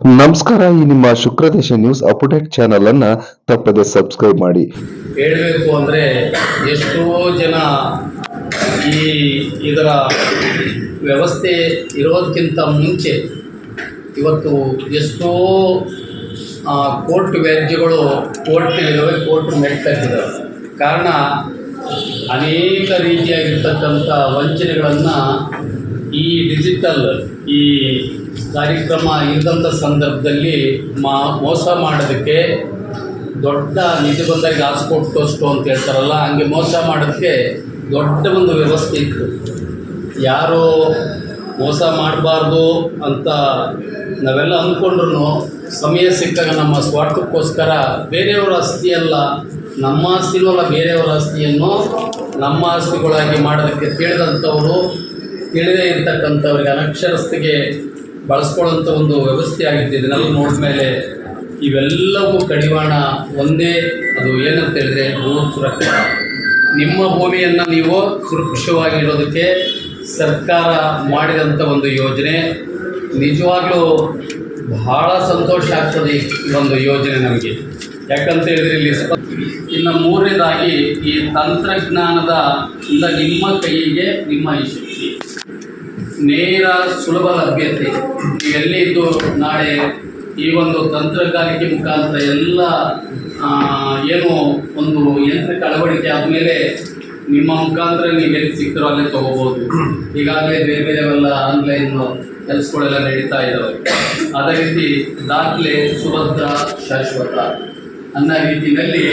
ನಮಸ್ಕಾರ, ಈ ನಿಮ್ಮ ಶುಕ್ರದೇಶ ನ್ಯೂಸ್ ಅಪ್ಡೇಟ್ ಚಾನೆಲ್ ಅನ್ನ ತಪ್ಪದೆ ಸಬ್ಸ್ಕ್ರೈಬ್ ಮಾಡಿ. ಹೇಳಬೇಕು ಅಂದರೆ ಎಷ್ಟೋ ಜನ ಈ ಇದರ ವ್ಯವಸ್ಥೆ ಇರೋದಕ್ಕಿಂತ ಮುಂಚೆ ಇವತ್ತು ಎಷ್ಟೋ ಕೋರ್ಟ್ ವ್ಯಾಜ್ಯಗಳು ಕೋರ್ಟ್ನಲ್ಲಿದ್ದಾವೆ ಕೋರ್ಟ್ ಮೆಟ್ಟಾಗಿದ್ದಾವೆ ಕಾರಣ ಅನೇಕ ರೀತಿಯಾಗಿರ್ತಕ್ಕಂಥ ವಂಚನೆಗಳನ್ನು ಈ ಡಿಜಿಟಲ್ ಈ ಕಾರ್ಯಕ್ರಮ ಇಲ್ಲದಂಥ ಸಂದರ್ಭದಲ್ಲಿ ಮಾ ಮೋಸ ಮಾಡೋದಕ್ಕೆ ದೊಡ್ಡ ನಿಧಿ ಬಂದಾಗ ಹಾಸ್ಕೊಟ್ಟಷ್ಟು ಅಂತ ಹೇಳ್ತಾರಲ್ಲ, ಹಂಗೆ ಮೋಸ ಮಾಡೋದಕ್ಕೆ ದೊಡ್ಡ ಒಂದು ವ್ಯವಸ್ಥೆ ಇತ್ತು. ಯಾರು ಮೋಸ ಮಾಡಬಾರ್ದು ಅಂತ ನಾವೆಲ್ಲ ಅಂದ್ಕೊಂಡ್ರು ಸಮಯ ಸಿಕ್ಕಾಗ ನಮ್ಮ ಸ್ವಾರ್ಥಕ್ಕೋಸ್ಕರ ಬೇರೆಯವರ ಆಸ್ತಿಯಲ್ಲ, ನಮ್ಮ ಆಸ್ತಿನೂ ಅಲ್ಲ ಬೇರೆಯವರ ಆಸ್ತಿಯನ್ನು ನಮ್ಮ ಆಸ್ತಿಗಳಾಗಿ ಮಾಡೋದಕ್ಕೆ ತಿಳಿದಂಥವರು, ತಿಳಿದೇ ಇರ್ತಕ್ಕಂಥವ್ರಿಗೆ ಅನಕ್ಷರಸ್ಥಿಗೆ ಬಳಸ್ಕೊಳ್ಳೋಂಥ ಒಂದು ವ್ಯವಸ್ಥೆ ಆಗಿತ್ತು. ಇದನ್ನೆಲ್ಲ ನೋಡಿದ ಮೇಲೆ ಇವೆಲ್ಲವೂ ಕಡಿವಾಣ ಒಂದೇ, ಅದು ಏನಂತ ಹೇಳಿದ್ರೆ ಭೂ ಸುರಕ್ಷಿತ. ನಿಮ್ಮ ಭೂಮಿಯನ್ನು ನೀವು ಸುರಕ್ಷವಾಗಿ ಇಡೋದಕ್ಕೆ ಸರ್ಕಾರ ಮಾಡಿದಂಥ ಒಂದು ಯೋಜನೆ. ನಿಜವಾಗ್ಲೂ ಬಹಳ ಸಂತೋಷ ಆಗ್ತದೆ ಈ ಒಂದು ಯೋಜನೆ ನಮಗೆ. ಯಾಕಂತ ಹೇಳಿದ್ರೆ ಇಲ್ಲಿ ಇನ್ನು ಮೂರನೇದಾಗಿ ಈ ತಂತ್ರಜ್ಞಾನದ ಇಂದ ನಿಮ್ಮ ಕೈಗೆ ನಿಮ್ಮ ಈ ನೇರ ಸುಲಭ ಲಭ್ಯತೆ. ಎಲ್ಲಿ ಇದ್ದು ನಾಳೆ ಈ ಒಂದು ತಂತ್ರಗಾರಿಕೆ ಮುಖಾಂತರ ಎಲ್ಲ ಏನು ಒಂದು ಯಂತ್ರಕ್ಕೆ ಅಳವಡಿಕೆ ಆದಮೇಲೆ ನಿಮ್ಮ ಮುಖಾಂತರ ನೀವು ಎಲ್ಲಿ ಸಿಗ್ತಾರೋ ಅಲ್ಲೇ ತೊಗೋಬೋದು. ಈಗಾಗಲೇ ಬೇರೆ ಬೇರೆವೆಲ್ಲ ಆನ್ಲೈನ್ ಕೆಲಸಗಳೆಲ್ಲ ನಡೀತಾ ಇದ್ದಾವೆ ಅದೇ ರೀತಿ ದಾಖಲೆ ಸುಭದ್ರ ಶಾಶ್ವತ. ಅನ್ನೋ ರೀತಿಯಲ್ಲಿ